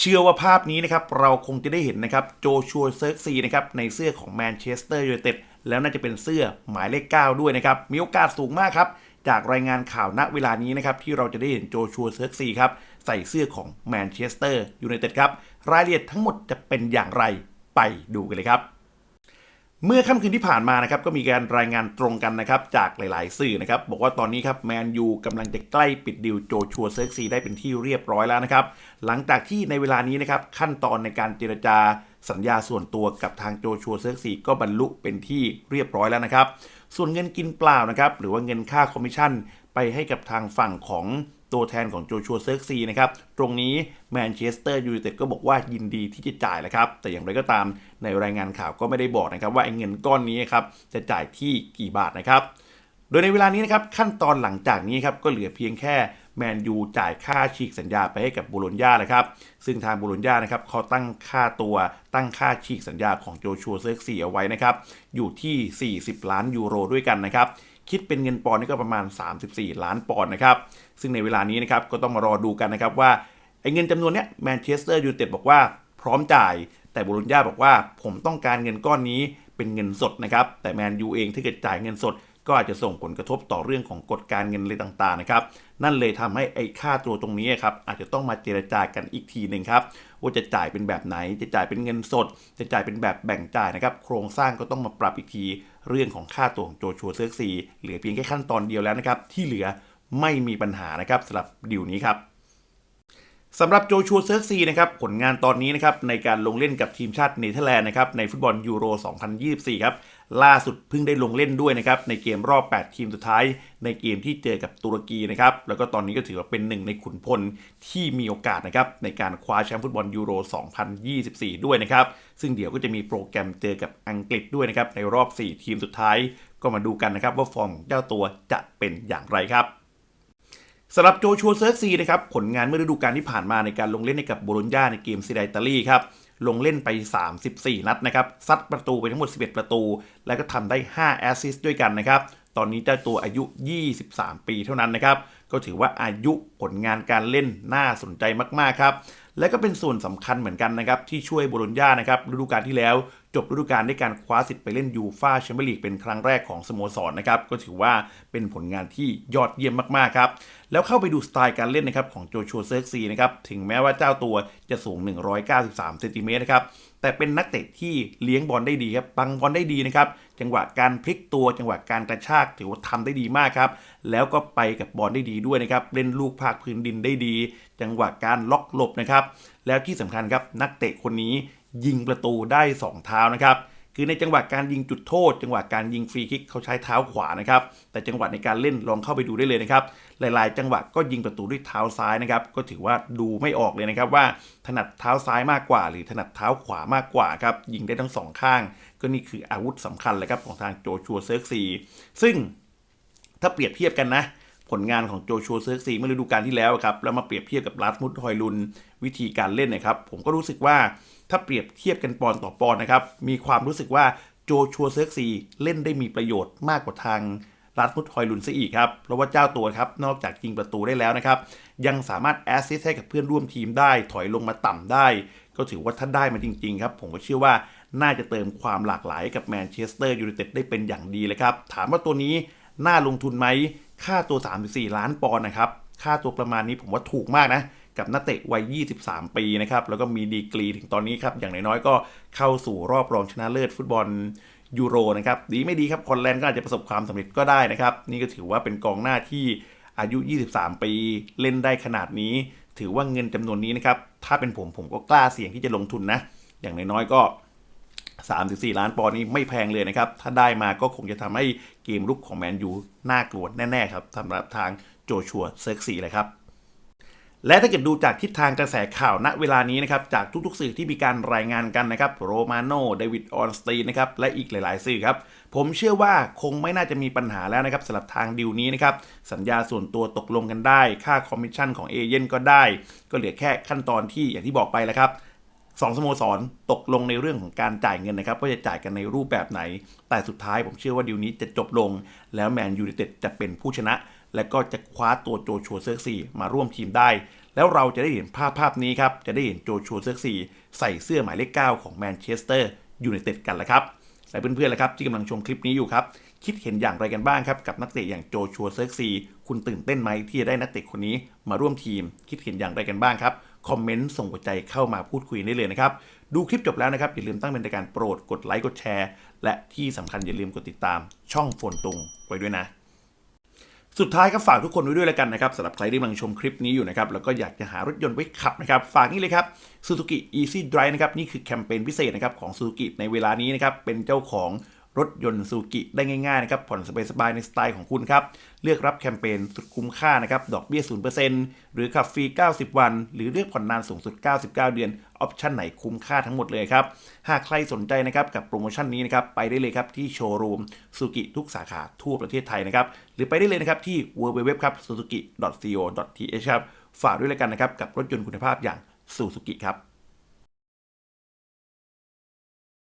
เชื่อว่าภาพนี้นะครับเราคงจะได้เห็นนะครับโจชัวเซิร์กซีนะครับในเสื้อของแมนเชสเตอร์ยูไนเต็ดแล้วน่าจะเป็นเสื้อหมายเลข 9 ด้วยนะครับ มีโอกาสสูงมากครับจากรายงานข่าวณเวลานี้นะครับที่เราจะได้เห็นโจชัวเซิร์กซีครับใส่เสื้อของแมนเชสเตอร์ยูไนเต็ดครับรายละเอียดทั้งหมดจะเป็นอย่างไรไปดูกันเลยครับ เมื่อค่ำคืนที่ผ่านมานะครับก็มีการรายงานตรงกันนะครับจากหลาย ๆ สื่อนะครับบอกว่าตอนนี้ครับแมนยูกำลังจะใกล้ปิดดิวโจชัวเซิร์กซีได้เป็นที่เรียบร้อยแล้วนะครับหลังจากที่ในเวลานี้นะครับขั้นตอนในการเจรจาสัญญาส่วนตัวกับทางโจชัวเซิร์กซีก็บรรลุเป็นที่เรียบร้อยแล้วนะครับส่วนเงินกินเปล่านะครับหรือว่าเงินค่าคอมมิชชั่นไปให้กับทางฝั่งของ ตัวแทนของโจชัวเซิร์กซีนะครับตรงนี้แมนเชสเตอร์ยูไนเต็ดก็บอกว่ายินดีที่จะจ่ายแหละครับแต่อย่างไรก็ตามในรายงานข่าวก็ไม่ได้บอกนะครับว่าไอ้เงินก้อนนี้ครับจะจ่ายที่กี่บาทนะครับโดยในเวลานี้นะครับขั้นตอนหลังจากนี้ครับก็เหลือเพียงแค่ แมนยูจ่ายค่าฉีกสัญญาไปให้กับบูโรญญานะครับ ซึ่งทางบูโรญญานะครับเขาตั้งค่าตัวตั้งค่าฉีกสัญญาของโจชัวเซิร์กซีเอาไว้นะครับ อยู่ที่ 40 ล้านยูโรด้วยกันนะครับ คิดเป็นเงินปอนด์นี่ก็ประมาณ 34 ล้านปอนด์นะครับ ซึ่งในเวลานี้นะครับก็ต้องมารอดูกันนะครับว่าไอ้เงินจำนวนเนี้ยแมนเชสเตอร์ยูไนเต็ดบอกว่าพร้อมจ่าย แต่บูโรญญาบอกว่าผมต้องการเงินก้อนนี้เป็นเงินสดนะครับ แต่แมนยูเองถ้าเกิดจ่ายเงินสด ก็อาจจะส่งผลกระทบต่อเรื่องของกฎการเงินเลยต่างๆนะครับ นั่นเลยทำให้ไอ้ค่าตัวตรงนี้ครับอาจจะต้องมาเจรจากันอีกทีหนึ่งครับว่าจะจ่ายเป็นแบบไหน จะจ่ายเป็นเงินสด จะจ่ายเป็นแบบแบ่งจ่ายนะครับ โครงสร้างก็ต้องมาปรับอีกที เรื่องของค่าตัวของโจชัวเซอร์ซีเหลือเพียงแค่ขั้นตอนเดียวแล้วนะครับ ที่เหลือไม่มีปัญหานะครับสำหรับดิวนี้ครับ สำหรับโจชัวเซิร์กซีนะครับผลงานตอนนี้นะครับในการลงเล่นกับทีมชาติเนเธอร์แลนด์นะครับในฟุตบอลยูโร 2024 ครับล่าสุดเพิ่งได้ลงเล่นด้วยนะครับในเกมรอบ 8 ทีมสุดท้าย ในเกมที่เจอกับตุรกีนะครับแล้วก็ตอนนี้ก็ถือว่าเป็นหนึ่งในขุนพลที่มีโอกาสนะครับในการคว้าแชมป์ฟุตบอลยูโร 2024 ด้วยนะครับซึ่งเดี๋ยวก็จะมีโปรแกรมเจอกับอังกฤษด้วยนะครับในรอบ 4 ทีมสุดท้าย ก็มาดูกันนะครับว่าฟอร์มเจ้าตัวจะเป็นอย่างไรครับ สำหรับโจชัวเซิร์ซีนะครับผลงานเมื่อฤดูกาลที่ผ่านมาในการลงเล่นในกับโบโลญญาในเกมซีไดอิตาลีครับลงเล่นไป 34 นัดนะครับซัดประตูไปทั้งหมด 11 ประตู แล้วก็ทำได้ 5 แอสซิสต์ด้วยกันนะครับตอนนี้เจ้าตัวอายุ 23 ปีเท่านั้นนะครับก็ถือว่าอายุผลงานการเล่นน่าสนใจมากๆครับและก็เป็นส่วนสำคัญเหมือนกันนะครับที่ช่วยโบโลญญานะครับฤดูกาลที่แล้ว บฤดูกาลด้วยการคว้าสิทธิ์ไปเล่นยูฟ่าแชมเปี้ยนลีกเป็นครั้งแรกของสโมสรนนะครับก็ถือว่าเป็นผลงานที่ยอดเยี่ยมมากๆครับแล้วเข้าไปดูสไตล์การเล่นนะครับของโจชัวเซิร์กซีนะครับถึงแม้ว่าเจ้าตัวจะสูง 193เซนติเมตรนะครับแต่เป็นนักเตะที่เลี้ยงบอลได้ดีครับปังบอลได้ดีนะครับจังหวะการพลิกตัวจังหวะการกระชากถือว่าทำได้ดีมากครับแล้วก็ไปกับบอลได้ดีด้วยนะครับเล่นลูกภาคพื้นดินได้ดี จังหวะการล็อกหลบนะครับแล้วที่สำคัญครับนักเตะคนนี้ ยิงประตูได้ 2 เท้านะครับคือในจังหวะการยิงจุดโทษ จังหวะการยิงฟรีคิกเขาใช้เท้าขวานะครับแต่จังหวะในการเล่นลองเข้าไปดูได้เลยนะครับหลาย ๆ จังหวะก็ยิงประตูด้วยเท้าซ้ายนะครับก็ถือว่าดูไม่ออกเลยนะครับว่าถนัดเท้าซ้ายมากกว่า หรือถนัดเท้าขวามากกว่าครับยิงได้ทั้งสองข้าง ก็นี่คืออาวุธสำคัญเลยครับของทางโจชัวเซิร์กซีซึ่งถ้าเปรียบเทียบกันนะ ผลงานของโจชัวเซิร์กซีเมื่อฤดูกาลที่แล้วครับแล้วมาเปรียบเทียบกับลัสมุดฮอยลุนวิธีการเล่นนะครับ ผมก็รู้สึกว่าถ้าเปรียบเทียบกันปอนต่อปอนนะครับมีความรู้สึกว่าโจชัวเซิร์กซีเล่นได้มีประโยชน์มากกว่าทางลัสมุดฮอยลุนซะอีกครับเพราะว่าเจ้าตัวครับนอกจากยิงประตูได้แล้วนะครับยังสามารถแอสซิสต์ให้กับเพื่อนร่วมทีมได้ถอยลงมาต่ำได้ ก็ถือว่าถ้าได้มาจริงๆครับผมก็เชื่อว่าน่าจะเติมความหลากหลายกับแมนเชสเตอร์ยูไนเต็ดได้เป็นอย่างดีเลยครับ ถามว่าตัวนี้น่าลงทุนไหม ค่าตัว 34 ล้านปอนด์นะครับ ค่าตัวประมาณนี้ผมว่าถูกมากนะ กับนักเตะวัย 23 ปีนะครับ แล้วก็มีดีกรีถึงตอนนี้ครับ อย่างน้อยๆก็เข้าสู่รอบรองชนะเลิศฟุตบอลยูโรนะครับ ดีไม่ดีครับ คอนแลนด์ก็อาจจะประสบความสำเร็จก็ได้นะครับ นี่ก็ถือว่าเป็นกองหน้าที่อายุ 23 ปี เล่นได้ขนาดนี้ ถือว่าเงินจำนวนนี้นะครับ ถ้าเป็นผมผมก็กล้าเสี่ยงที่จะลงทุนนะ อย่างน้อยๆก็ 3-4 ล้านปอนด์นี่ไม่แพงเลยนะครับ ถ้าได้มาก็คงจะทำให้เกมรุกของแมนยูน่ากลัวแน่ๆครับสำหรับทางโจชัวเซิร์กซีเลยครับและถ้าเกิดดูจากทิศทางกระแสข่าวณเวลานี้นะครับจากทุกๆสื่อที่มีการรายงานกันนะครับโรมาโนเดวิดออนสตีนนะครับและอีกหลายๆ สื่อครับ ผมเชื่อว่าคงไม่น่าจะมีปัญหาแล้วนะครับสำหรับทางดิวนี้นะครับสัญญาส่วนตัวตกลงกันได้ ค่าคอมมิชชั่นของเอเย่นก็ได้ ก็เหลือแค่ขั้นตอนที่อย่างที่บอกไปแล้วครับ สองสโมสรตกลงในเรื่องของการจ่ายเงินนะครับว่าจะจ่ายกันในรูปแบบไหน แต่สุดท้ายผมเชื่อว่าดีลนี้จะจบลง แล้วแมนยูไนเต็ดจะเป็นผู้ชนะ และก็จะคว้าตัวโจชัวเซิร์ซีมาร่วมทีมได้ แล้วเราจะได้เห็นภาพภาพนี้ครับ จะได้เห็นโจชัวเซิร์ซีใส่เสื้อหมายเลข 9 ของแมนเชสเตอร์ยูไนเต็ดกันแล้วครับและเพื่อนๆละครับที่กำลังชมคลิปนี้อยู่ครับคิดเห็นอย่างไรกันบ้างครับกับนักเตะอย่างโจชัวเซิร์ซีคุณตื่นเต้นไหมที่จะได้นักเตะคนนี้มาร่วมทีม คิดเห็นอย่างไรกันบ้างครับ คอมเมนต์ส่งหัวใจเข้ามาพูดคุยได้เลยนะครับ ดูคลิปจบแล้วนะครับ อย่าลืมตั้งเป็นรายการโปรดกดไลค์กดแชร์ และที่สำคัญอย่าลืมกดติดตามช่องโฟนตุงไว้ด้วยนะ สุดท้ายครับฝากทุกคนไว้ด้วยแล้วกันนะครับสำหรับใครที่กำลังชมคลิปนี้อยู่นะครับแล้วก็อยากจะหารถยนต์ไว้ขับนะครับ ฝากนี่เลยครับ Suzuki Easy Drive นะครับนี่คือแคมเปญพิเศษนะครับของ Suzuki ในเวลานี้นะครับเป็นเจ้าของ รถยนต์ Suzuki ได้ง่ายๆนะครับผ่อนสบายๆในสไตล์ของคุณครับ เลือกรับแคมเปญสุดคุ้มค่านะครับดอกเบี้ย 0%หรือขับฟรี 90 วัน หรือเลือกผ่อนนานสูงสุด 99 เดือนออปชันไหนคุ้มค่าทั้งหมดเลยครับ หากใครสนใจนะครับกับโปรโมชั่นนี้นะครับไปได้เลยครับที่โชว์รูม Suzuki ทุกสาขาทั่วประเทศไทยนะครับหรือไปได้เลยนะครับที่ www ครับ suzuki co th ครับฝากด้วยแล้วกันนะครับกับรถยนต์คุณภาพอย่าง Suzuki ครับ